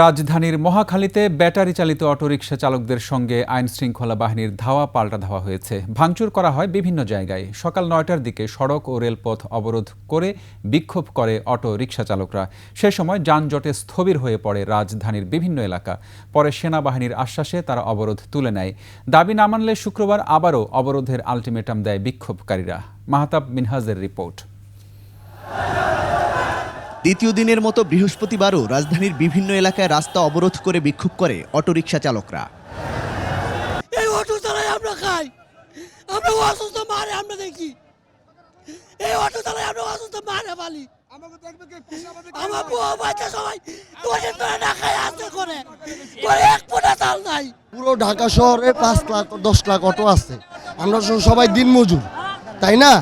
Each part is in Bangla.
রাজধানীর মহাখালীতে ব্যাটারি চালিত অটোরিকশা চালকদের সঙ্গে আইন শৃঙ্খলা বাহিনীর ধাওয়া পাল্টা ধাওয়া হয়েছে। ভাঙচুর করা হয় বিভিন্ন জায়গায়। সকাল নয়টার দিকে সড়ক ও রেলপথ অবরোধ করে বিক্ষোভ করে অটো রিকশা চালকরা। সে সময় যানজটে স্থবির হয়ে পড়ে রাজধানীর বিভিন্ন এলাকা। পরে সেনাবাহিনীর আশ্বাসে তারা অবরোধ তুলে নেয়। দাবি না মানলে শুক্রবার আবারও অবরোধের আলটিমেটাম দেয় বিক্ষোভকারীরা। মাহতাব মিনহাজের রিপোর্ট। দ্বিতীয় দিনের মতো বৃহস্পতিবারও রাজধানীর বিভিন্ন এলাকায় রাস্তা অবরোধ করে বিক্ষোভ করে অটোরিকশা চালকরা। এই অটো চালাই আমরা খাই। আমরা অসুস্থ মারে আমরা দেখি। এই অটো চালাই আমরা অসুস্থ মারে পালি। আমার বউ বাচ্চা সবাই তোকে তোরা না খাই আসতে করে। করে এক ফোঁটা চাল নাই। পুরো ঢাকা শহরে পাঁচ লাখ দশ লাখ অটো আছে। আমরা সবাই দিন মজুর তাই না?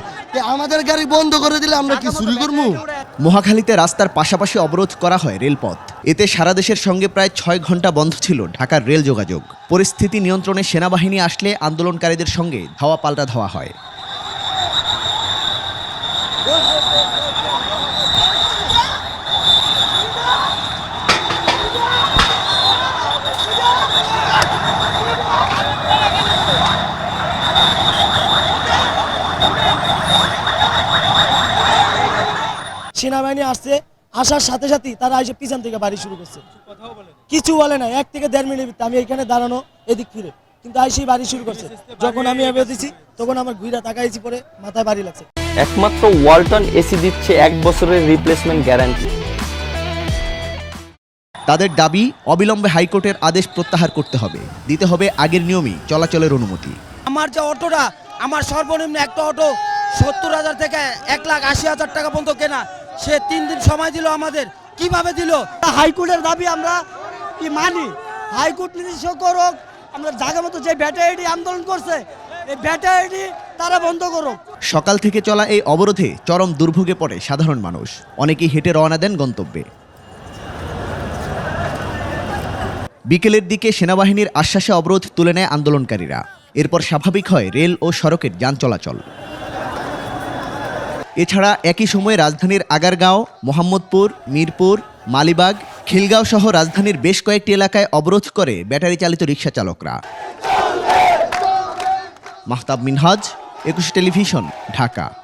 আমাদের গাড়ি বন্ধ করে দিলে আমরা কি চুরি করব মহাখালীতে রাস্তার পাশাপাশি অবরোধ করা হয় রেলপথ। এতে সারা দেশের সঙ্গে প্রায় ছয় ঘণ্টা বন্ধ ছিল ঢাকার রেল যোগাযোগ। পরিস্থিতি নিয়ন্ত্রণে সেনাবাহিনী আসলে আন্দোলনকারীদের সঙ্গে ধাওয়া পাল্টা ধাওয়া হয়। সেনাবাহিনী আসছে আসার সাথে সাথে তারা এসে পিছন থেকে বাড়ি শুরু করছে। কিছু বলে না এক থেকে দেড় মিনিট আমি এখানে দাঁড়ানো এদিক ফিরে। কিন্তু আইসি বাড়ি শুরু করছে। যখন আমি এবার দিছি তখন আমার ঘুরে তাকাইছি পরে মাথায় বাড়ি লাগছে। একমাত্র ওয়ালটন এসি দিচ্ছে এক বছরের রিপ্লেসমেন্ট গ্যারান্টি তাদের দাবি অবিলম্বে হাইকোর্টের আদেশ প্রত্যাহার করতে হবে। দিতে হবে আগের নিয়মই চলাচলের অনুমতি। আমার যে অটোটা আমার সর্বনিম্ন একটা অটো সত্তর হাজার থেকে এক লাখ আশি হাজার টাকা পর্যন্ত কেনা। সে তিন দিন সময় দিল আমাদের। কীভাবে দিল? হাইকোর্টের দাবি আমরা কি মানি? হাইকোর্ট নির্দেশ করুক, আমরা জায়গা মতো যে ব্যাটারি আন্দোলন করছে, এই ব্যাটারি তারা বন্ধ করুক। সকাল থেকে চলা এই অবরোধে চরম দুর্ভোগে পড়ে সাধারণ মানুষ। অনেকেই হেঁটে রওনা দেন গন্তব্যে। বিকেলের দিকে সেনাবাহিনীর আশ্বাসে অবরোধ তুলে নেয় আন্দোলনকারীরা। এরপর স্বাভাবিক হয় রেল ও সড়কের যান চলাচল। এছাড়া একই সময়ে রাজধানীর আগারগাঁও, মোহাম্মদপুর, মিরপুর, মালিবাগ, খিলগাঁও সহ রাজধানীর বেশ কয়েকটি এলাকায় অবরোধ করে ব্যাটারি চালিত রিক্সা চালকরা মাহতাব মিনহাজ, একুশ টেলিভিশন, ঢাকা।